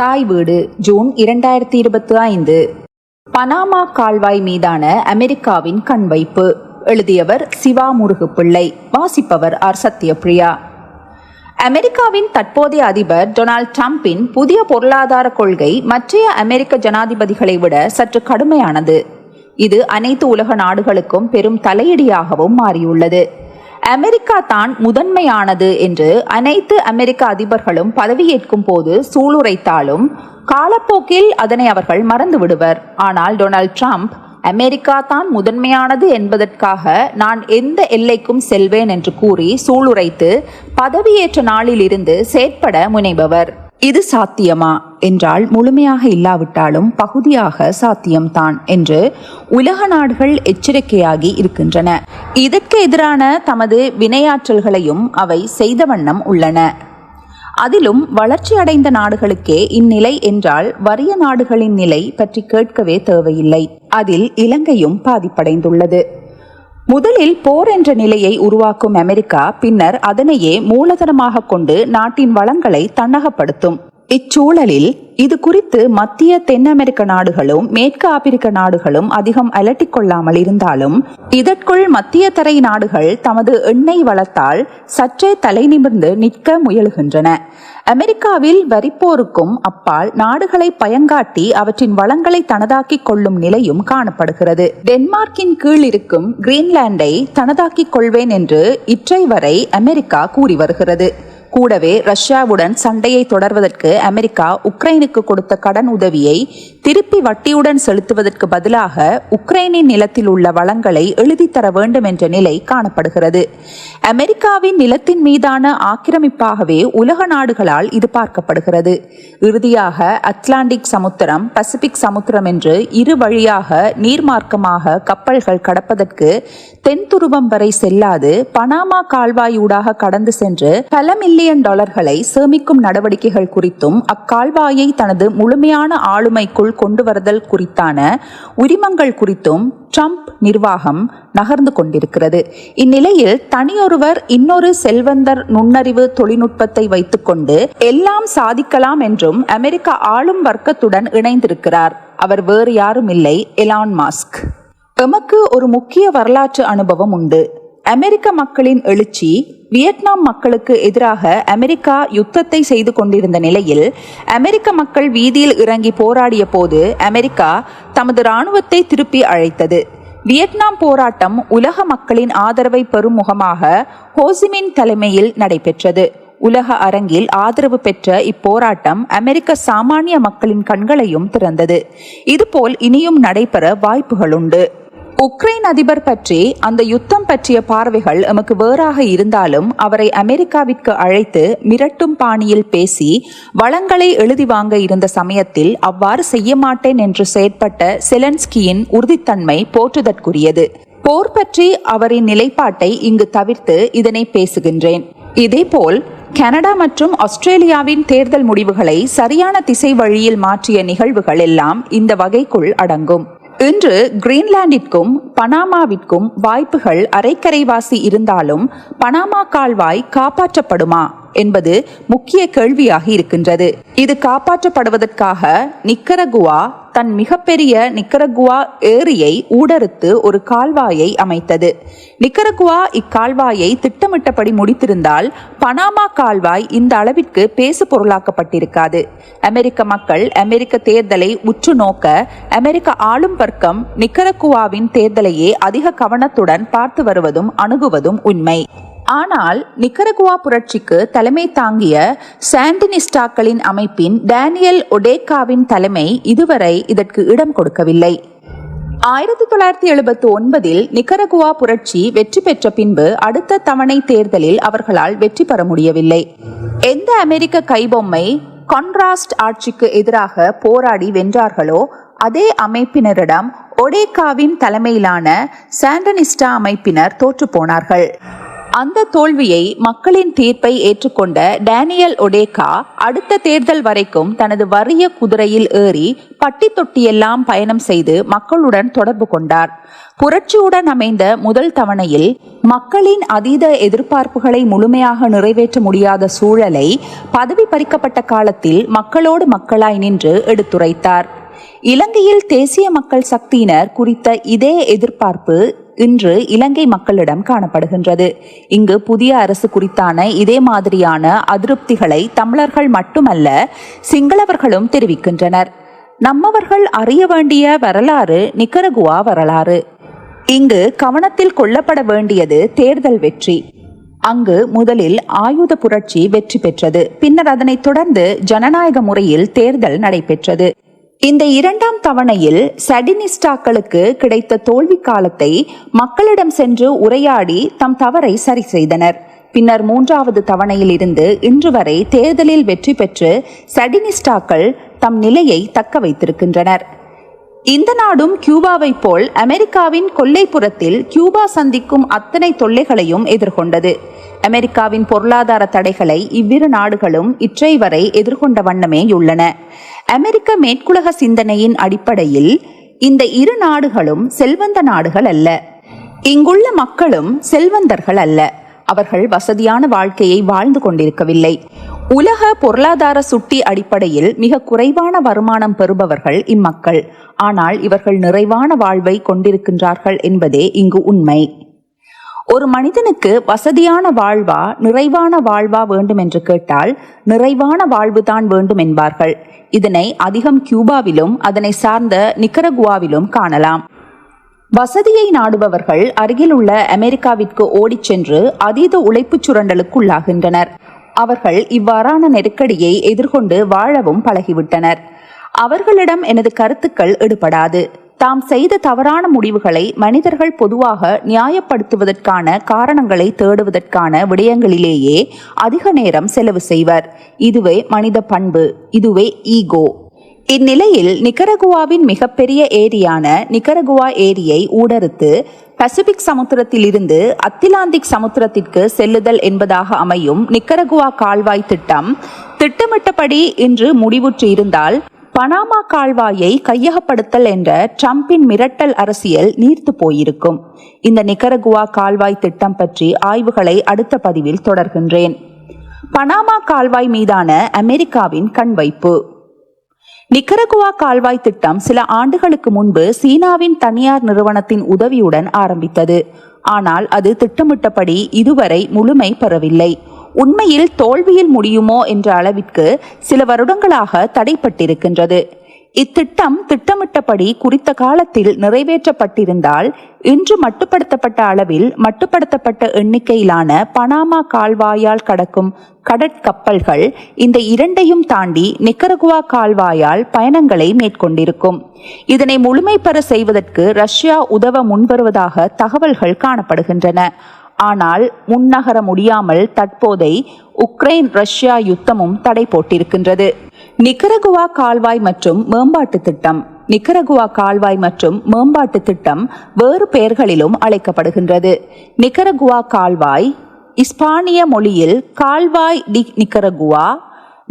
தாய் வீடு ஜூன் இரண்டாயிரத்தி இருபத்தி ஐந்து. பனாமா கால்வாய் மீதான அமெரிக்காவின் கண் வைப்பு எழுதியவர் சிவா முருகுப்பிள்ளை வாசிப்பவர் ஆர் சத்யபிரியா. அமெரிக்காவின் தற்போதைய அதிபர் டொனால்ட் டிரம்பின் புதிய பொருளாதார கொள்கை மற்றைய அமெரிக்க ஜனாதிபதிகளை விட சற்று கடுமையானது. இது அனைத்து உலக நாடுகளுக்கும் பெரும் தலையடியாகவும் மாறியுள்ளது. அமெரிக்கா தான் முதன்மையானது என்று அனைத்து அமெரிக்க அதிபர்களும் பதவியேற்கும் போது சூளுரைத்தாலும் காலப்போக்கில் அதனை அவர்கள் மறந்து விடுவர். ஆனால் டொனால்ட் ட்ரம்ப் அமெரிக்கா தான் முதன்மையானது என்பதற்காக நான் எந்த எல்லைக்கும் செல்வேன் என்று கூறி சூளுரைத்து பதவியேற்ற நாளிலிருந்து செயற்பட முனைபவர். இது சாத்தியமா? என்றால் முழுமையாக இல்லாவிட்டாலும் பகுதியாக சாத்தியம்தான் என்று உலக நாடுகள் எச்சரிக்கையாகி இருக்கின்றன. இதற்கு எதிரான தமது வினையாற்றல்களையும் அவை செய்த வண்ணம் உள்ளன. அதிலும் வளர்ச்சி அடைந்த நாடுகளுக்கே இந்நிலை என்றால் வறிய நாடுகளின் நிலை பற்றி கேட்கவே தேவையில்லை. அதில் இலங்கையும் பாதிப்படைந்துள்ளது. முதலில் போர் என்ற நிலையை உருவாக்கும் அமெரிக்கா பின்னர் அதனையே மூலதனமாக கொண்டு நாட்டின் வளங்களை தன்னகப்படுத்தும். இச்சூழலில் இது குறித்து மத்திய தென் அமெரிக்க நாடுகளும் மேற்கு ஆப்பிரிக்க நாடுகளும் அதிகம் அலட்டிக் கொள்ளாமல் இருந்தாலும் இதற்குள் மத்திய தரை நாடுகள் தமது எண்ணெய் வளத்தால் சற்றே தலை நிமிர்ந்து நிற்க முயலுகின்றன. அமெரிக்காவில் வரிப்போருக்கும் அப்பால் நாடுகளை பயங்காட்டி அவற்றின் வளங்களை தனதாக்கிக் கொள்ளும் நிலையும் காணப்படுகிறது. டென்மார்க்கின் கீழ் இருக்கும் கிரீன்லாண்டை தனதாக்கிக் கொள்வேன் என்று இற்றை வரை அமெரிக்கா கூறி வருகிறது. கூடவே ரஷ்யாவுடன் சண்டையை தொடர்வதற்கு அமெரிக்கா உக்ரைனுக்கு கொடுத்த கடன் உதவியை திருப்பி வட்டியுடன் செலுத்துவதற்கு பதிலாக உக்ரைனின் நிலத்தில் உள்ள வளங்களை எழுதி தர வேண்டும் என்ற நிலை காணப்படுகிறது. அமெரிக்காவின் நிலத்தின் மீதான ஆக்கிரமிப்பாகவே உலக நாடுகளால் இது பார்க்கப்படுகிறது. இறுதியாக அட்லாண்டிக் சமுத்திரம் பசிபிக் சமுத்திரம் என்று இரு வழியாக நீர்மார்க்கமாக கப்பல்கள் கடப்பதற்கு தென் துருவம் வரை செல்லாது பனாமா கால்வாயூடாக கடந்து சென்று பல மில்லியன் டாலர்களை சேமிக்கும் நடவடிக்கைகள் குறித்தும் அக்கால்வாயை தனது முழுமையான ஆளுமைக்குள் கொண்டு வருதல் குறித்தான உரிமங்கள் குறித்தும் ட்ரம்ப் நிர்வாகம் நகர்ந்து கொண்டிருக்கிறது. இந்நிலையில் தனியொருவர் இன்னொரு செல்வந்தர் நுண்ணறிவு தொழில்நுட்பத்தை வைத்துக்கொண்டு எல்லாம் சாதிக்கலாம் என்றும் அமெரிக்க ஆளும் வர்க்கத்துடன் இணைந்திருக்கிறார். அவர் வேறு யாரும் இல்லை எலான் மாஸ்க். எமக்கு ஒரு முக்கிய வரலாற்று அனுபவம் உண்டு. அமெரிக்க மக்களின் எழுச்சி வியட்நாம் மக்களுக்கு எதிராக அமெரிக்கா யுத்தத்தை செய்து கொண்டிருந்த நிலையில் அமெரிக்க மக்கள் வீதியில் இறங்கி போராடிய போது அமெரிக்கா தமது இராணுவத்தை திருப்பி அழைத்தது. வியட்நாம் போராட்டம் உலக மக்களின் ஆதரவை பெறும் முகமாக ஹோசிமின் தலைமையில் நடைபெற்றது. உலக அரங்கில் ஆதரவு பெற்ற இப்போராட்டம் அமெரிக்க சாமானிய மக்களின் கண்களையும் திறந்தது. இதுபோல் இனியும் நடைபெற வாய்ப்புகளுண்டு உக்ரைன் அதிபர் பற்றி அந்த யுத்தம் பற்றிய பார்வைகள் எமக்கு வேறாக இருந்தாலும் அவரை அமெரிக்காவிற்கு அழைத்து மிரட்டும் பாணியில் பேசி வளங்களை எழுதி வாங்க இருந்த சமயத்தில் அவ்வாறு செய்ய மாட்டேன் என்று செயற்பட்ட செலன்ஸ்கியின் உறுதித்தன்மை போற்றுதற்குரியது. போர் பற்றி அவரின் நிலைப்பாட்டை இங்கு தவிர்த்து இதனை பேசுகின்றேன். இதேபோல் கனடா மற்றும் ஆஸ்திரேலியாவின் தேர்தல் முடிவுகளை சரியான திசை வழியில் மாற்றிய நிகழ்வுகள் எல்லாம் இந்த வகைக்குள் அடங்கும். இன்று கிரீன்லாண்டிற்கும் பனாமாவிற்கும் வாய்ப்புகள் அரைக்கரைவாசி இருந்தாலும் பனாமா கால்வாய் காப்பாற்றப்படுமா? என்பது முக்கிய கேள்வியாக இருக்கின்றது. இது காப்பாற்றப்படுவதற்காக நிக்கரகுவா தன் மிகப்பெரிய நிக்கரகுவா ஏரியை ஊடறுத்து ஒரு கால்வாயை அமைத்தது. நிக்கரகுவா இக்கால்வாயை திட்டமிட்டபடி முடித்திருந்தால் பனாமா கால்வாய் இந்த அளவிற்கு பேசு பொருளாக்கப்பட்டிருக்காது அமெரிக்க மக்கள் அமெரிக்க தேர்தலை உற்று நோக்க அமெரிக்க ஆளும் வர்க்கம் நிக்கரகுவாவின் தேர்தலையே அதிக கவனத்துடன் பார்த்து வருவதும் அணுகுவதும் உண்மை. ஆனால் நிக்கரகுவா புரட்சிக்கு தலைமை தாங்கிய சாண்டினிஸ்டாக்களின் அமைப்பின் டேனியல் ஒடேக்காவின் தலைமை இதுவரை இதற்கு இடம் கொடுக்கவில்லை. ஆயிரத்தி தொள்ளாயிரத்தி எழுபத்தி ஒன்பதில் நிக்கரகுவா புரட்சி வெற்றி பெற்ற பின்பு அடுத்த தவணை தேர்தலில் அவர்களால் வெற்றி பெற முடியவில்லை. எந்த அமெரிக்க கைபொம்மை கான்ட்ராஸ்ட் ஆட்சிக்கு எதிராக போராடி வென்றார்களோ அதே அமைப்பினரிடம் ஒடேகாவின் தலைமையிலான சாண்டனிஸ்டா அமைப்பினர் தோற்று போனார்கள். அந்த தோல்வியை மக்களின் தீர்ப்பை ஏற்றுக்கொண்ட டேனியல் ஒடேகா அடுத்த தேர்தல் வரைக்கும் தனது வறிய குதிரையில் ஏறி பட்டி தொட்டியெல்லாம் பயணம் செய்து மக்களுடன் தொடர்பு கொண்டார். புரட்சியுடன் அமைந்த முதல் தவணையில் மக்களின் அதீத எதிர்பார்ப்புகளை முழுமையாக நிறைவேற்ற முடியாத சூழலை பதவி பறிக்கப்பட்ட காலத்தில் மக்களோடு மக்களாய் நின்று எடுத்துரைத்தார். இலங்கையில் தேசிய மக்கள் சக்தியினர் குறித்த இதே எதிர்பார்ப்பு இன்று இலங்கை மக்களிடம் காணப்படுகின்றது. இங்கு புதிய அரசு குறித்தான இதே மாதிரியான அதிருப்திகளை தமிழர்கள் மட்டுமல்ல சிங்களவர்களும் தெரிவிக்கின்றனர். நம்மவர்கள் அறிய வேண்டிய வரலாறு நிக்கரகுவா வரலாறு. இங்கு கவனத்தில் கொள்ளப்பட வேண்டியது தேர்தல் வெற்றி. அங்கு முதலில் ஆயுத புரட்சி வெற்றி பெற்றது. பின்னர் அதனைத் தொடர்ந்து ஜனநாயக முறையில் தேர்தல் நடைபெற்றது. இந்த இரண்டாம் தவணையில் சடினிஸ்டாக்களுக்கு கிடைத்த தோல்வி காலத்தை மக்களிடம் சென்று உரையாடி தம் தவறை சரி செய்தனர். பின்னர் மூன்றாவது தவணையில் இருந்து இன்று வரை தேர்தலில் வெற்றி பெற்று சடினிஸ்டாக்கள் தம் நிலையை தக்க வைத்திருக்கின்றனர். இந்த நாடும் கியூபாவை போல் அமெரிக்காவின் கொல்லைப்புறத்தில் கியூபா சந்திக்கும் அத்தனை தொல்லைகளையும் எதிர்கொண்டது. அமெரிக்காவின் பொருளாதார தடைகளை இவ்விரு நாடுகளும் இற்றை வரை எதிர்கொண்ட வண்ணமே உள்ளன. அமெரிக்க மேற்குலக சிந்தனையின் அடிப்படையில் இந்த இரு நாடுகளும் செல்வந்த நாடுகள் அல்ல. இங்குள்ள மக்களும் செல்வந்தர்கள் அல்ல. அவர்கள் வசதியான வாழ்க்கையை வாழ்ந்து கொண்டிருக்கவில்லை. உலக பொருளாதார சுட்டி அடிப்படையில் மிக குறைவான வருமானம் பெறுபவர்கள் இம்மக்கள். ஆனால் இவர்கள் நிறைவான வாழ்வை கொண்டிருக்கின்றார்கள் என்பதே இங்கு உண்மை. ஒரு மனிதனுக்கு வசதியான வாழ்வா நிறைவான வாழ்வா வேண்டும் என்று கேட்டால் நிறைவான வாழ்வுதான் வேண்டும் என்பார்கள். இதனை அதிகம் கியூபாவிலும் அதனை சார்ந்த நிக்கரகுவாவிலும் காணலாம். வசதியை நாடுபவர்கள் அருகில் உள்ள அமெரிக்காவிற்கு ஓடிச் சென்று அதீத உழைப்புச் சுரண்டலுக்குள்ளாகின்றனர். அவர்கள் இவ்வாறான நெருக்கடியை எதிர்கொண்டு வாழவும் பழகிவிட்டனர். அவர்களிடம் எனது கருத்துக்கள் எடுபடாது. தாம் செய்த தவறான முடிவுகளை மனிதர்கள் பொதுவாக நியாயப்படுத்துவதற்கான காரணங்களை தேடுவதற்கான விடயங்களிலேயே அதிக நேரம் செலவு செய்வர். இதுவே மனித பண்பு இதுவே ஈகோ. இந்நிலையில் நிக்கரகுவாவின் மிகப்பெரிய ஏரியான நிக்கரகுவா ஏரியை ஊடறுத்து பசிபிக் சமுத்திரத்திலிருந்து அத்திலாந்திக் சமுத்திரத்திற்கு செல்லுதல் என்பதாக அமையும் நிக்கரகுவா கால்வாய் திட்டம் திட்டமிட்டபடி இன்று முடிவுற்று இருந்தால் பனாமா கால்வாயை கையகப்படுத்தல் என்ற ட்ரம்பின் மிரட்டல் அரசியல் நீர்த்து போயிருக்கும். இந்த நிக்கரகுவா கால்வாய் திட்டம் பற்றி ஆய்வுகளை அடுத்த பதிவில் தொடர்கின்றேன். பனாமா கால்வாய் மீதான அமெரிக்காவின் கண்வைப்பு நிக்கரகுவா கால்வாய் திட்டம் சில ஆண்டுகளுக்கு முன்பு சீனாவின் தனியார் நிறுவனத்தின் உதவியுடன் ஆரம்பித்தது. ஆனால் அது திட்டமிட்டபடி இதுவரை முழுமை பெறவில்லை. உண்மையில் தோல்வியில் முடியுமோ என்ற அளவிற்கு சில வருடங்களாக தடைப்பட்டிருக்கின்றது. இத்திட்டம் திட்டமிட்டபடி குறித்த காலத்தில் நிறைவேற்றப்பட்டிருந்தால் இன்று மட்டுப்படுத்தப்பட்ட அளவில் மட்டுப்படுத்தப்பட்ட எண்ணிக்கையிலான பனாமா கால்வாயால் கடக்கும் கடற்கப்பல்கள் இந்த இரண்டையும் தாண்டி நிக்கரகுவா கால்வாயால் பயணங்களை மேற்கொண்டிருக்கும். இதனை முழுமை பெற செய்வதற்கு ரஷ்யா உதவ முன்வருவதாக தகவல்கள் காணப்படுகின்றன. ஆனால் முன்னகர முடியாமல் தற்போதை உக்ரைன் ரஷ்யா யுத்தமும் தடை போட்டிருக்கின்றது. நிக்கரகுவா கால்வாய் மற்றும் மேம்பாட்டு திட்டம். நிக்கரகுவா கால்வாய் மற்றும் மேம்பாட்டு திட்டம் வேறு பெயர்களிலும் அழைக்கப்படுகின்றது. நிக்கரகுவா கால்வாய் இஸ்பானிய மொழியில் கால்வாய் டி நிக்கரகுவா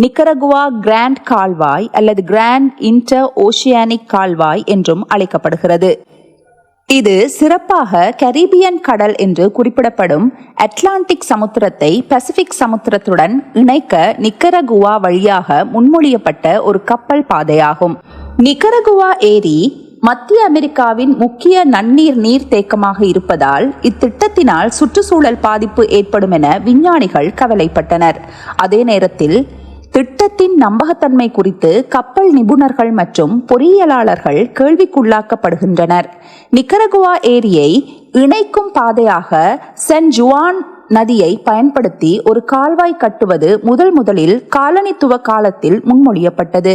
நிக்கரகுவா கிராண்ட் கால்வாய் அல்லது கிராண்ட் இன்டர் ஓஷியானிக் கால்வாய் என்றும் அழைக்கப்படுகிறது. இது சிறப்பாக கரீபியன் கடல் என்று குறிப்பிடப்படும் அட்லாண்டிக் சமுத்திரத்தை பசிபிக் சமுத்திரத்துடன் இணைக்க நிக்கரகுவா வழியாக முன்மொழியப்பட்ட ஒரு கப்பல் பாதையாகும். நிக்கரகுவா ஏரி மத்திய அமெரிக்காவின் முக்கிய நன்னீர் நீர்த்தேக்கமாக இருப்பதால் இத்திட்டத்தினால் சுற்றுச்சூழல் பாதிப்பு ஏற்படும் என விஞ்ஞானிகள் கவலைப்பட்டனர். அதே நேரத்தில் திட்டத்தின் நம்பகத்தன்மை குறித்து கப்பல் நிபுணர்கள் மற்றும் பொறியியலாளர்கள் கேள்விக்குள்ளாக்கப்படுகின்றனர். நிக்கரகுவா ஏரியை இணைக்கும் பாதையாக சென் ஜுவான் நதியை பயன்படுத்தி ஒரு கால்வாய் கட்டுவது முதல் முதலில் காலனித்துவ காலத்தில் முன்மொழியப்பட்டது.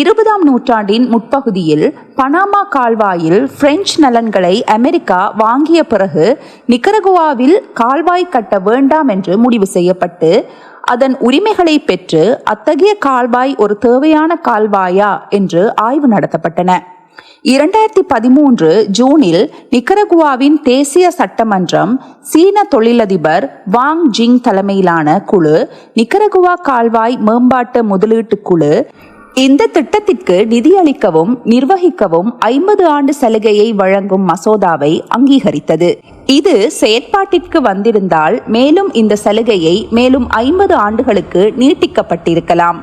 இருபதாம் நூற்றாண்டின் முற்பகுதியில் பனாமா கால்வாயில் பிரெஞ்சு நலன்களை அமெரிக்கா வாங்கிய பிறகு நிக்கரகுவாவில் கால்வாய் கட்ட வேண்டாம் என்று முடிவு செய்யப்பட்டு அதன் உரிமைகளை பெற்று அத்தகைய கால்வாய் ஒரு தேவையான கால்வாயா என்று ஆய்வு நடத்தப்பட்டன. இரண்டாயிரத்தி பதிமூன்று ஜூனில் நிக்கரகுவாவின் தேசிய சட்டமன்றம் சீன தொழிலதிபர் வாங் ஜிங் தலைமையிலான குழு நிக்கரகுவா கால்வாய் மேம்பாட்டு முதலீட்டு குழு இந்த திட்டத்திற்கு நிதியளிக்கவும் நிர்வகிக்கவும் ஐம்பது ஆண்டு சலுகையை வழங்கும் மசோதாவை அங்கீகரித்தது. இது செயற்பாட்டிற்கு வந்திருந்தால் மேலும் இந்த சலுகையை மேலும் ஐம்பது ஆண்டுகளுக்கு நீட்டிக்கப்பட்டிருக்கலாம்.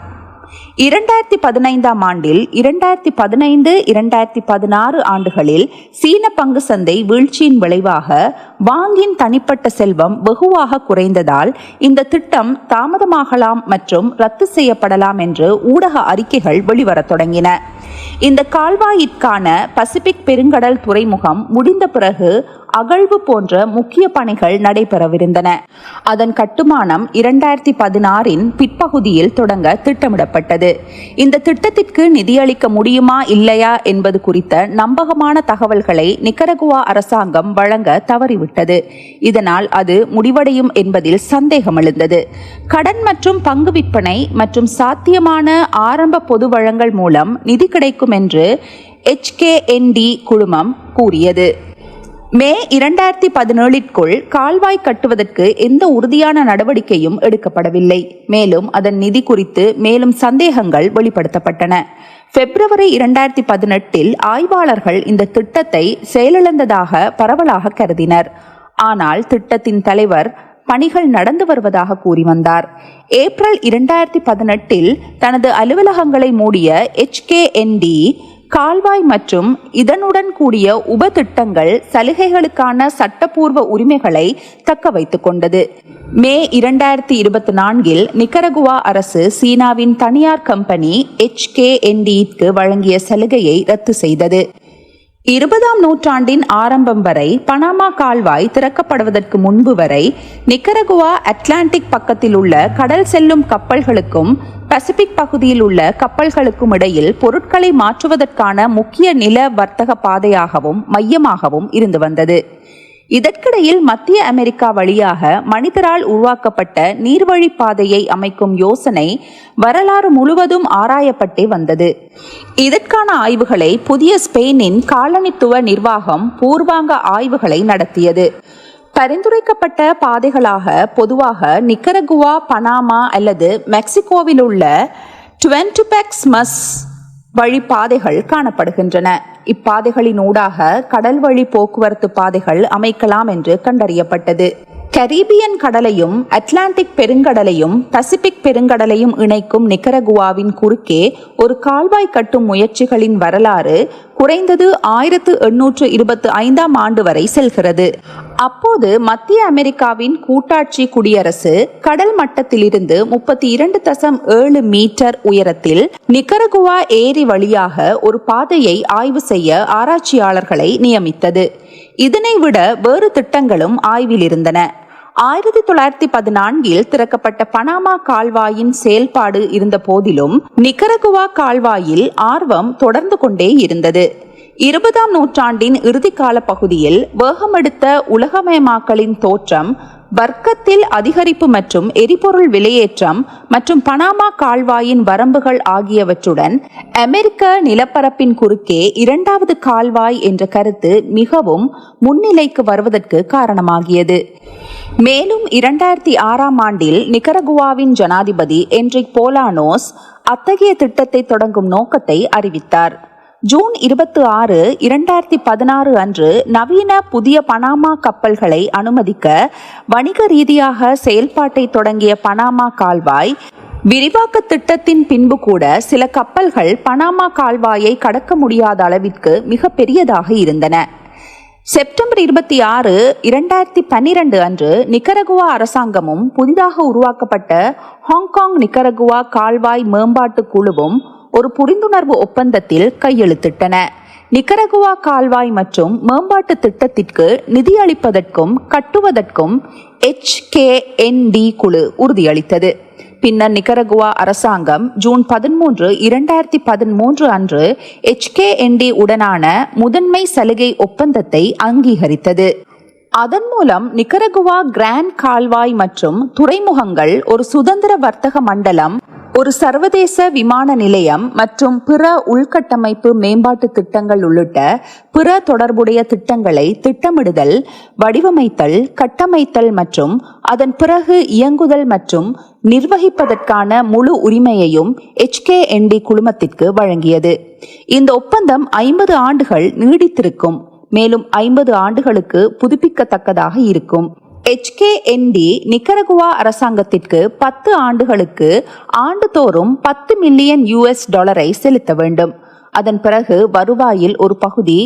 இரண்டாயிரத்தி பதினைந்தாம் ஆண்டில் இரண்டாயிரத்தி பதினைந்து இரண்டாயிரத்தி பதினாறு ஆண்டுகளில் சீன பங்கு சந்தை வீழ்ச்சியின் விளைவாக வாங்கின் தனிப்பட்ட செல்வம் வெகுவாக குறைந்ததால் இந்த திட்டம் தாமதமாகலாம் மற்றும் ரத்து செய்யப்படலாம் என்று ஊடக அறிக்கைகள் வெளிவரத் தொடங்கின. இந்த கால்வாயிற்கான பசிபிக் பெருங்கடல் துறைமுகம் முடிந்த பிறகு அகழ்வு போன்ற முக்கிய பணிகள் நடைபெறவிருந்தன. அதன் கட்டுமானம் இரண்டாயிரத்தி பதினாறின் பிற்பகுதியில் தொடங்க திட்டமிடப்பட்டது. இந்த திட்டத்திற்கு நிதியளிக்க முடியுமா இல்லையா என்பது குறித்த நம்பகமான தகவல்களை நிக்கரகுவா அரசாங்கம் வழங்க தவறிவிட்டது. இதனால் அது முடிவடையும் என்பதில் சந்தேகம் எழுந்தது. கடன் மற்றும் பங்கு விற்பனை மற்றும் சாத்தியமான ஆரம்ப பொது வழங்கல் மூலம் நிதி கிடைக்கும் என்று எச்கேஎன்டி குழுமம் கூறியது. மே இரண்டாயிரத்தி பதினேழிற்குள் கால்வாய் கட்டுவதற்கு எந்த உறுதியான நடவடிக்கையும் எடுக்கப்படவில்லை. மேலும் அதன் நிதி குறித்து மேலும் சந்தேகங்கள் வெளிப்படுத்தப்பட்டன. பிப்ரவரி இரண்டாயிரத்தி பதினெட்டில் ஆய்வாளர்கள் இந்த திட்டத்தை செயலிழந்ததாக பரவலாக கருதினர். ஆனால் திட்டத்தின் தலைவர் பணிகள் நடந்து வருவதாக கூறி வந்தார். ஏப்ரல் இரண்டாயிரத்தி பதினெட்டில் தனது அலுவலகங்களை மூடிய எச்கேஎன்டி கால்வாய் மற்றும் இதனுடன் கூடிய உப திட்டங்கள் சலுகைகளுக்கான சட்டப்பூர்வ உரிமைகளை தக்க வைத்துக் கொண்டது. மே இரண்டாயிரத்தி இருபத்தி நான்கில் நிக்கரகுவா அரசு சீனாவின் தனியார் கம்பெனி எச்கேஎன்டிக்கு வழங்கிய சலுகையை ரத்து செய்தது. இருபதாம் நூற்றாண்டின் ஆரம்பம் வரை பனாமா கால்வாய் திறக்கப்படுவதற்கு முன்பு வரை நிக்கரகுவா அட்லாண்டிக் பக்கத்தில் உள்ள கடல் செல்லும் கப்பல்களுக்கும் பசிபிக் பகுதியில் உள்ள கப்பல்களுக்கும் இடையில் பொருட்களை மாற்றுவதற்கான முக்கிய நில வர்த்தக பாதையாகவும் மையமாகவும் இருந்து வந்தது. இதற்கிடையில் மத்திய அமெரிக்கா வழியாக மனிதரால் உருவாக்கப்பட்ட நீர்வழி பாதையை அமைக்கும் யோசனை வரலாறு முழுவதும் ஆராயப்பட்டே வந்தது. இதற்கான ஆய்வுகளை புதிய ஸ்பெயினின் காலனித்துவ நிர்வாகம் பூர்வாங்க ஆய்வுகளை நடத்தியது. பரிந்துரைக்கப்பட்ட பாதைகளாக பொதுவாக நிக்கரகுவா பனாமா அல்லது மெக்சிகோவில் உள்ள டுவென்டுபெக்ஸ் மஸ் வழிப்பாதைகள் காணப்படுகின்றன. இப்பாதைகளின் ஊடாக கடல் வழி போக்குவரத்து பாதைகள் அமைக்கலாம் என்று கண்டறியப்பட்டது. கரீபியன் கடலையும் அட்லாண்டிக் பெருங்கடலையும் பசிபிக் பெருங்கடலையும் இணைக்கும் நிக்கரகுவாவின் குறுக்கே ஒரு கால்வாய் கட்டும் முயற்சிகளின் வரலாறு குறைந்தது ஆயிரத்து எண்ணூற்று இருபத்தி ஐந்தாம் ஆண்டு வரை செல்கிறது. அப்போது மத்திய அமெரிக்காவின் கூட்டாட்சி குடியரசு கடல் மட்டத்திலிருந்து முப்பத்தி இரண்டு தசம் ஏழு மீட்டர் உயரத்தில் நிக்கரகுவா ஏரி வழியாக ஒரு பாதையை ஆய்வு செய்ய ஆராய்ச்சியாளர்களை நியமித்தது. இதனை விட வேறு திட்டங்களும் ஆய்வில் இருந்தன ஆயிரத்தி தொள்ளாயிரத்தி பதினான்கில் திறக்கப்பட்ட பனாமா கால்வாயின் செயல்பாடு இருந்த போதிலும் நிக்கரகுவா கால்வாயில் ஆர்வம் தொடர்ந்து கொண்டே இருந்தது. இருபதாம் நூற்றாண்டின் இறுதிக்கால பகுதியில் வேகமெடுத்த உலகமயமாக்கலின் தோற்றம் வர்க்கத்தில் அதிகரிப்பு மற்றும் எரிபொருள் விலையேற்றம் மற்றும் பனாமா கால்வாயின் வரம்புகள் ஆகியவற்றுடன் அமெரிக்க நிலப்பரப்பின் குறுக்கே இரண்டாவது கால்வாய் என்ற கருத்து மிகவும் முன்னிலைக்கு வருவதற்கு காரணமாகியது. மேலும் இரண்டாயிரத்தி ஆறாம் ஆண்டில் நிகரகுவாவின் ஜனாதிபதி என்ரிக் போலானோஸ் அத்தகைய திட்டத்தை தொடங்கும் நோக்கத்தை அறிவித்தார். ஜூன் இருபத்தி ஆறு இரண்டாயிரத்தி பதினாறு அன்று நவீன புதிய பனாமா கப்பல்களை அனுமதிக்க வணிக ரீதியாக செயல்பாட்டை தொடங்கிய பனாமா கால்வாய் விரிவாக்க திட்டத்தின் பின்பு கூட சில கப்பல்கள் பனாமா கால்வாயை கடக்க முடியாத அளவிற்கு மிக பெரியதாக இருந்தன. செப்டம்பர் இருபத்தி ஆறு இரண்டாயிரத்தி பன்னிரண்டு அன்று நிக்கரகுவா அரசாங்கமும் புதிதாக உருவாக்கப்பட்ட ஹாங்காங் நிக்கரகுவா கால்வாய் மேம்பாட்டு குழுவும் ஒரு புரிந்துணர்வு ஒப்பந்தத்தில் கையெழுத்திட்டன. நிக்கரகுவா கால்வாய் மற்றும் மேம்பாட்டு திட்டத்திற்கு நிதியளிப்பதற்கும் கட்டுவதற்கும் எச்கேஎன்டி குழு உறுதியளித்தது. பின்னர் நிக்கரகுவா அரசாங்கம் ஜூன் பதிமூன்று இரண்டாயிரத்தி பதிமூன்று அன்று எச்கேஎன்டி உடனான முதன்மை சலுகை ஒப்பந்தத்தை அங்கீகரித்தது. அதன் மூலம் நிக்கரகுவா கிராண்ட் கால்வாய் மற்றும் துறைமுகங்கள் ஒரு சுதந்திர வர்த்தக மண்டலம் ஒரு சர்வதேச விமான நிலையம் மற்றும் பிற உள்கட்டமைப்பு மேம்பாட்டு திட்டங்கள் உள்ளிட்ட பிற தொடர்புடைய திட்டங்களை திட்டமிடுதல் வடிவமைத்தல் கட்டமைத்தல் மற்றும் அதன் பிறகு இயங்குதல் மற்றும் நிர்வகிப்பதற்கான முழு உரிமையையும் எச்கேஎன்டி குழுமத்திற்கு வழங்கியது. இந்த ஒப்பந்தம் ஐம்பது ஆண்டுகள் நீடித்திருக்கும். மேலும் ஐம்பது ஆண்டுகளுக்கு புதுப்பிக்கத்தக்கதாக இருக்கும். எச்கேஎன்டி நிக்கரகுவா அரசாங்கத்திற்கு பத்து ஆண்டுகளுக்கு ஆண்டுதோறும் பத்து மில்லியன் யுஎஸ் டாலரை செலுத்த வேண்டும். அதன் பிறகு வருவாயில் ஒரு பகுதி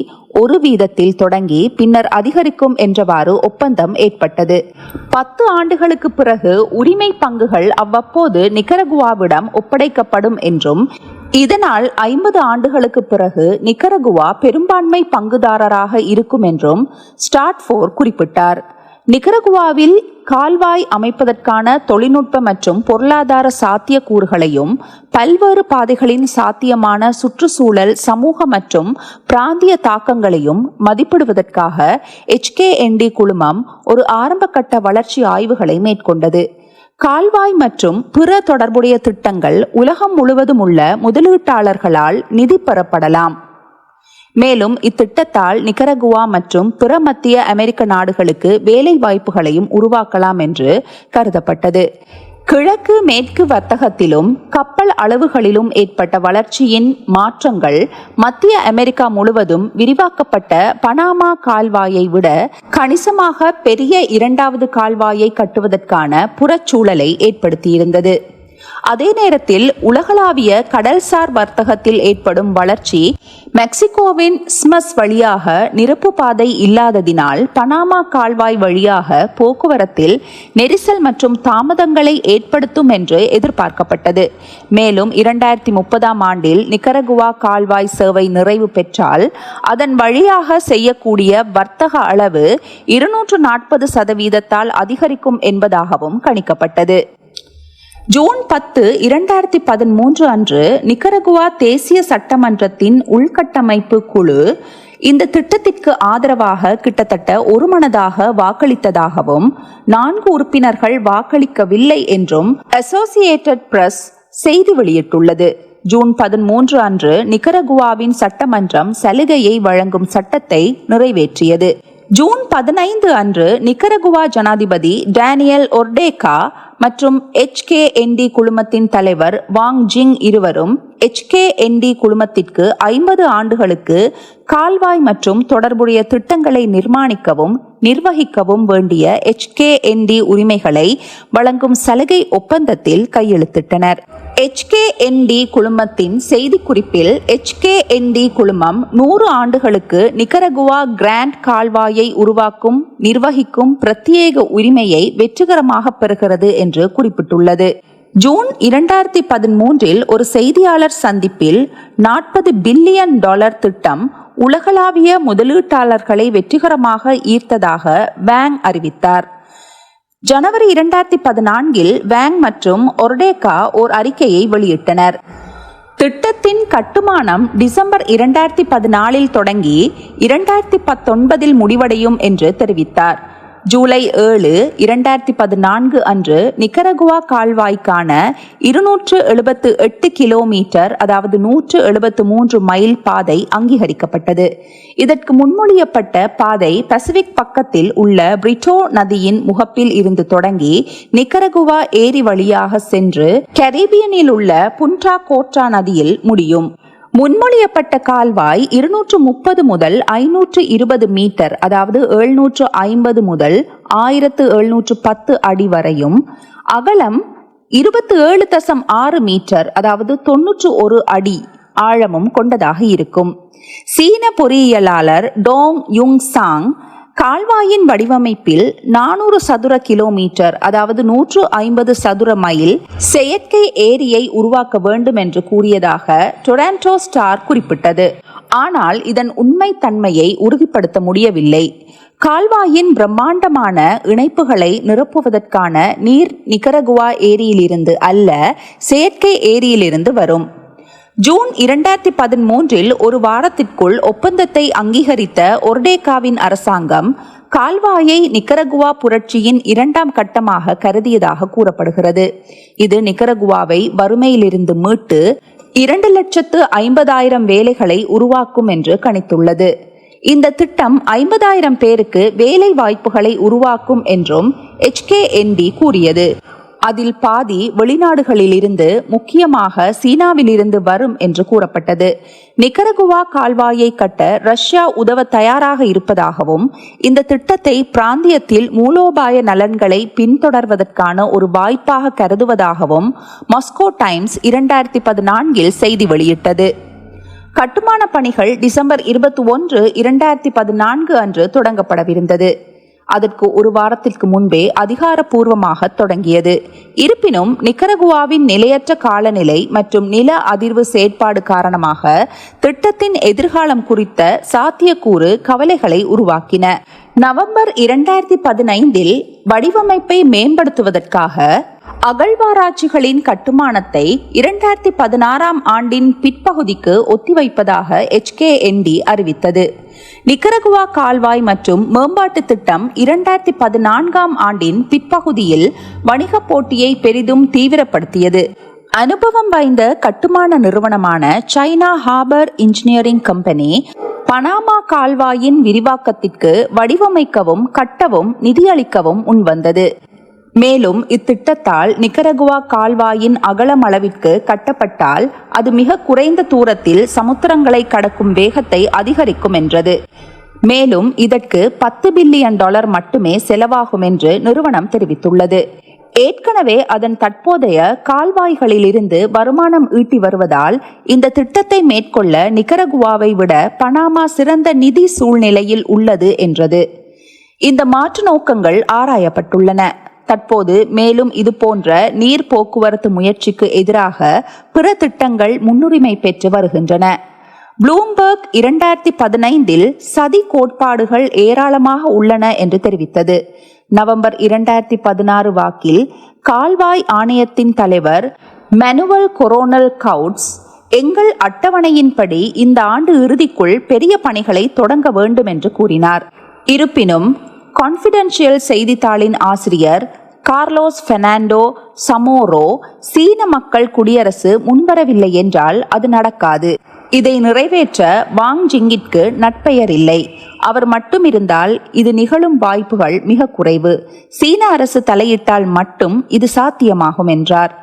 ஒரு வீதத்தில் தொடங்கி பின்னர் அதிகரிக்கும் என்றவாறு ஒப்பந்தம் ஏற்பட்டது. பத்து ஆண்டுகளுக்கு பிறகு உரிமை பங்குகள் அவ்வப்போது நிக்கரகுவாவிடம் ஒப்படைக்கப்படும் என்றும் இதனால் ஐம்பது ஆண்டுகளுக்கு பிறகு நிக்கரகுவா பெரும்பான்மை பங்குதாரராக இருக்கும் என்றும் ஸ்டார்ட்ஃபோர் குறிப்பிட்டார். நிகரகுவாவில் கால்வாய் அமைப்பதற்கான தொழில்நுட்ப மற்றும் பொருளாதார சாத்தியக்கூறுகளையும் பல்வேறு பாதைகளின் சாத்தியமான சுற்றுச்சூழல் சமூக மற்றும் பிராந்திய தாக்கங்களையும் மதிப்பிடுவதற்காக எச்கேஎன்டி குழுமம் ஒரு ஆரம்பகட்ட வளர்ச்சி ஆய்வுகளை மேற்கொண்டது. கால்வாய் மற்றும் பிற தொடர்புடைய திட்டங்கள் உலகம் முழுவதும் உள்ள முதலீட்டாளர்களால் நிதி பெறப்படலாம். மேலும் இத்திட்டத்தால் நிகரகுவா மற்றும் பிற மத்திய அமெரிக்க நாடுகளுக்கு வேலை வாய்ப்புகளையும் உருவாக்கலாம் என்று கருதப்பட்டது. கிழக்கு மேற்கு வர்த்தகத்திலும் கப்பல் அளவுகளிலும் ஏற்பட்ட வளர்ச்சியின் மாற்றங்கள் மத்திய அமெரிக்கா முழுவதும் விரிவாக்கப்பட்ட பனாமா கால்வாயை விட கணிசமாக பெரிய இரண்டாவது கால்வாயை கட்டுவதற்கான புறச்சூழலை ஏற்படுத்தியிருந்தது. அதே நேரத்தில் உலகளாவிய கடல்சார் வர்த்தகத்தில் ஏற்படும் வளர்ச்சி மெக்சிகோவின் ஸ்மஸ் வழியாக நிரப்பு பாதை இல்லாததினால் பனாமா கால்வாய் வழியாக போக்குவரத்தில் நெரிசல் மற்றும் தாமதங்களை ஏற்படுத்தும் என்று எதிர்பார்க்கப்பட்டது. மேலும் இரண்டாயிரத்தி முப்பதாம் ஆண்டில் நிக்கரகுவா கால்வாய் சேவை நிறைவு பெற்றால் அதன் வழியாக செய்யக்கூடிய வர்த்தக அளவு இருநூற்று நாற்பது சதவீதத்தால் அதிகரிக்கும் என்பதாகவும் கணிக்கப்பட்டது. ஜூன் பத்து இரண்டாயிரத்தி பதிமூன்று அன்று நிக்கரகுவா தேசிய சட்டமன்றத்தின் உள்கட்டமைப்பு குழு இந்த திட்டத்திற்கு ஆதரவாக கிட்டத்தட்ட ஒருமனதாக வாக்களித்ததாகவும் நான்கு உறுப்பினர்கள் வாக்களிக்கவில்லை என்றும் அசோசியேட்டட் பிரஸ் செய்தி வெளியிட்டுள்ளது. ஜூன் பதிமூன்று அன்று நிக்கரகுவாவின் சட்டமன்றம் சலுகையை வழங்கும் சட்டத்தை நிறைவேற்றியது. ஜூன் பதினைந்து அன்று நிக்கரகுவா ஜனாதிபதி டேனியல் ஒர்டேகா மற்றும் எச்கேஎன்டி குழுமத்தின் தலைவர் வாங் ஜிங் இருவரும் எச்கேஎன்டி குழுமத்திற்கு ஐம்பது ஆண்டுகளுக்கு கால்வாய் மற்றும் தொடர்புடைய திட்டங்களை நிர்மாணிக்கவும் நிர்வகிக்கவும் வேண்டிய எச்கேஎன்டி உரிமைகளை வழங்கும் சலுகை ஒப்பந்தத்தில் கையெழுத்திட்டனர். எச்கேஎன்டி குழுமத்தின் செய்திக்குறிப்பில் எச்கேஎன்டி குழுமம் நூறு ஆண்டுகளுக்கு நிகரகுவா கிராண்ட் கால்வாயை உருவாக்கும் நிர்வகிக்கும் பிரத்யேக உரிமையை வெற்றிகரமாக பெறுகிறது என்று குறிப்பிட்டுள்ளது. ஜூன் இரண்டாயிரத்தி பதிமூன்றில் ஒரு செய்தியாளர் சந்திப்பில் நாற்பது பில்லியன் டாலர் திட்டம் உலகளாவிய முதலீட்டாளர்களை வெற்றிகரமாக ஈர்த்ததாக வேங் அறிவித்தார். ஜனவரி இரண்டாயிரத்தி பதினான்கில் வேங் மற்றும் ஒர்டேகா ஓர் அறிக்கையை வெளியிட்டனர். திட்டத்தின் கட்டுமானம் டிசம்பர் இரண்டாயிரத்தி பதினாலில் தொடங்கி இரண்டாயிரத்தி பத்தொன்பதில் முடிவடையும் என்று தெரிவித்தார். ஜூலை ஏழு இரண்டாயிரத்தி பதினான்கு அன்று நிக்கரகுவா கால்வாய்க்கான இருநூற்று எழுபத்து எட்டு கிலோமீட்டர் அதாவது நூற்று எழுபத்து மூன்று மைல் பாதை அங்கீகரிக்கப்பட்டது. இதற்கு முன்மொழியப்பட்ட பாதை பசிபிக் பக்கத்தில் உள்ள பிரிட்டோ நதியின் முகப்பில் இருந்து தொடங்கி நிக்கரகுவா ஏரி வழியாக சென்று கரீபியனில் உள்ள புன்ட்ரா கோட்ரா நதியில் முடியும். முன்மொழியப்பட்ட கால்வாய் இருநூற்று முப்பது முதல் ஐநூற்று இருபது மீட்டர் அதாவது எழுநூற்று ஐம்பது முதல் ஆயிரத்து எழுநூற்று பத்து அடி வரையும். அகலம் இருபத்தி ஏழு தசம் ஆறு மீட்டர் அதாவது தொன்னூற்று ஒரு அடி ஆழமும் கொண்டதாக இருக்கும். சீன பொறியியலாளர் டோங் யுங் சாங் கால்வாயின் வடிவமைப்பில் நானூறு சதுர கிலோமீட்டர் அதாவது நூற்று ஐம்பது சதுர மைல் செயற்கை ஏரியை உருவாக்க வேண்டும் என்று கூறியதாக டொராண்டோ ஸ்டார் குறிப்பிட்டது. ஆனால் இதன் உண்மை தன்மையை உறுதிப்படுத்த முடியவில்லை. கால்வாயின் பிரம்மாண்டமான இணைப்புகளை நிரப்புவதற்கான நீர் நிகரகுவா ஏரியிலிருந்து அல்ல செயற்கை ஏரியிலிருந்து வரும். ஜூன் இரண்டாயிரத்தி பதிமூன்றில் ஒரு வாரத்திற்குள் ஒப்பந்தத்தை அங்கீகரித்த ஒர்டேகாவின் அரசாங்கம் கால்வாயை நிக்கரகுவா புரட்சியின் இரண்டாம் கட்டமாக கருதியதாக கூறப்படுகிறது. இது நிக்கரகுவாவை வறுமையிலிருந்து மீட்டு இரண்டு லட்சத்து ஐம்பதாயிரம் வேலைகளை உருவாக்கும் என்று கணித்துள்ளது. இந்த திட்டம் ஐம்பதாயிரம் பேருக்கு வேலை வாய்ப்புகளை உருவாக்கும் என்றும் எச்கேஎன்டி கூறியது. அதில் பாதி வெளிநாடுகளிலிருந்து முக்கியமாக சீனாவிலிருந்து வரும் என்று கூறப்பட்டது. நிக்கரகுவா கால்வாயை கட்ட ரஷ்யா உதவ தயாராக இருப்பதாகவும் இந்த திட்டத்தை பிராந்தியத்தில் மூலோபாய நலன்களை பின்தொடர்வதற்கான ஒரு வாய்ப்பாக கருதுவதாகவும் மாஸ்கோ டைம்ஸ் இரண்டாயிரத்தி பதினான்கில் செய்தி வெளியிட்டது. கட்டுமான பணிகள் டிசம்பர் இருபத்தி ஒன்று இரண்டாயிரத்தி பதினான்கு அன்று தொடங்கப்படவிருந்தது. அதற்கு ஒரு வாரத்திற்கு முன்பே அதிகாரப்பூர்வமாக தொடங்கியது. இருப்பினும் நிக்கரகுவாவின் நிலையற்ற காலநிலை மற்றும் நில அதிர்வு செயற்பாடு காரணமாக திட்டத்தின் எதிர்காலம் குறித்த சாத்தியக்கூறு கவலைகளை உருவாக்கின. நவம்பர் இரண்டாயிரத்தி பதினைந்தில் வடிவமைப்பை மேம்படுத்துவதற்காக அகழ்வாராய்ச்சிகளின் கட்டுமானத்தை இரண்டாயிரத்தி பதினாறாம் ஆண்டின் பிற்பகுதிக்கு ஒத்திவைப்பதாக எச்கேஎன்டி அறிவித்தது. நிக்கரகுவா கால்வாய் மற்றும் மேம்பாட்டு திட்டம் இரண்டாயிரத்தி பதினான்காம் ஆண்டின் பிற்பகுதியில் வணிக போட்டியை பெரிதும் தீவிரப்படுத்தியது. அனுபவம் வாய்ந்த கட்டுமான நிறுவனமான China Harbour Engineering Company Panama கால்வாயின் விரிவாக்கத்திற்கு வடிவமைக்கவும் கட்டவும் நிதியளிக்கவும் முன்வந்தது. மேலும் இத்திட்டத்தால் நிக்கரகுவா கால்வாயின் அகலம் அளவிற்கு கட்டப்பட்டால் அது மிக குறைந்த தூரத்தில் சமுத்திரங்களை கடக்கும் வேகத்தை அதிகரிக்கும் என்றது. மேலும் இதற்கு பத்து பில்லியன் டாலர் மட்டுமே செலவாகும் என்று நிறுவனம் தெரிவித்துள்ளது. ஏற்கனவே அதன் தற்போதைய கால்வாய்களிலிருந்து வருமானம் ஈட்டி வருவதால் இந்த திட்டத்தை மேற்கொள்ள நிக்கரகுவாவை விட பனாமா சிறந்த நிதி சூழ்நிலையில் உள்ளது என்றது. இந்த மாற்று நோக்கங்கள் ஆராயப்பட்டுள்ளன. தற்போது மேலும் இது போன்ற நீர் போக்குவரத்து முயற்சிக்கு எதிராக பிற திட்டங்கள் முன்னுரிமை பெற்று வருகின்றன. ப்ளூம்பர்க் இரண்டாயிரத்தி பதினைந்தில் சதி கோட்பாடுகள் ஏராளமாக உள்ளன என்று தெரிவித்தது. நவம்பர் இரண்டாயிரத்தி பதினாறு வாக்கில் கால்வாய் ஆணையத்தின் தலைவர் மெனுவல் கொரோனல் கவுட்ஸ் எங்கள் அட்டவணையின்படி இந்த ஆண்டு இறுதிக்குள் பெரிய பணிகளை தொடங்க வேண்டும் என்று கூறினார். இருப்பினும் கான்ஃபிடென்ஷியல் செய்தித்தாளின் ஆசிரியர் கார்லோஸ் பெர்னாண்டோ சமோரோ சீன மக்கள் குடியரசு முன்வரவில்லை என்றால் அது நடக்காது. இதை நிறைவேற்ற வாங் ஜிங்கிற்கு நட்பெயர் இல்லை. அவர் மட்டும் இருந்தால் இது நிகழும் வாய்ப்புகள் மிக குறைவு. சீன அரசு தலையிட்டால் மட்டும் இது சாத்தியமாகும் என்றார்.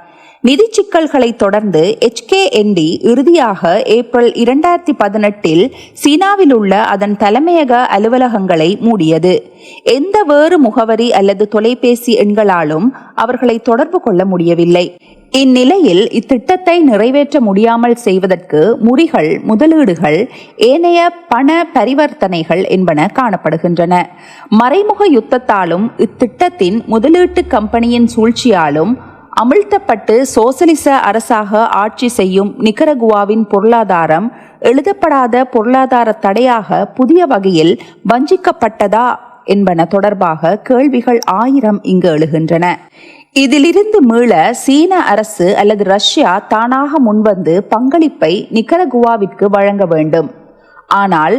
நிதி சிக்கல்களை தொடர்ந்து எச்கேஎன்டி இறுதியாக ஏப்ரல் இரண்டாயிரத்தி பதினெட்டில் சீனாவில் உள்ள அதன் தலைமையக அலுவலகங்களை மூடியது. எந்த வேறு முகவரி அல்லது தொலைபேசி எண்களாலும் அவர்களை தொடர்பு கொள்ள முடியவில்லை. இந்நிலையில் இத்திட்டத்தை நிறைவேற்ற முடியாமல் செய்வதற்கு முறிகள் முதலீடுகள் ஏனைய பண பரிவர்த்தனைகள் என்பன காணப்படுகின்றன. மறைமுக யுத்தத்தாலும் இத்திட்டத்தின் முதலீட்டு கம்பெனியின் சூழ்ச்சியாலும் அமிழ்த்தப்பட்டு சோசலிச அரசாக ஆட்சி செய்யும் நிக்கரகுவாவின் பொருளாதாரம் எழுதப்படாத பொருளாதார தடையாக புதிய வகையில் வஞ்சிக்கப்பட்டதா என்பன தொடர்பாக கேள்விகள் ஆயிரம் இங்கு எழுகின்றன. இதிலிருந்து மீள சீன அரசு அல்லது ரஷ்யா தானாக முன்வந்து பங்களிப்பை நிக்கரகுவாவிற்கு வழங்க வேண்டும். ஆனால்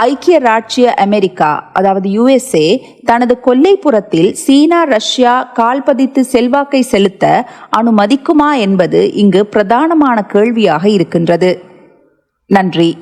ஐக்கிய ராஜ்ய அமெரிக்கா அதாவது யுஎஸ்ஏ தனது கொல்லைப்புறத்தில் சீனா ரஷ்யா கால்பதித்து செல்வாக்கை செலுத்த அனுமதிக்குமா என்பது இங்கு பிரதானமான கேள்வியாக இருக்கின்றது. நன்றி.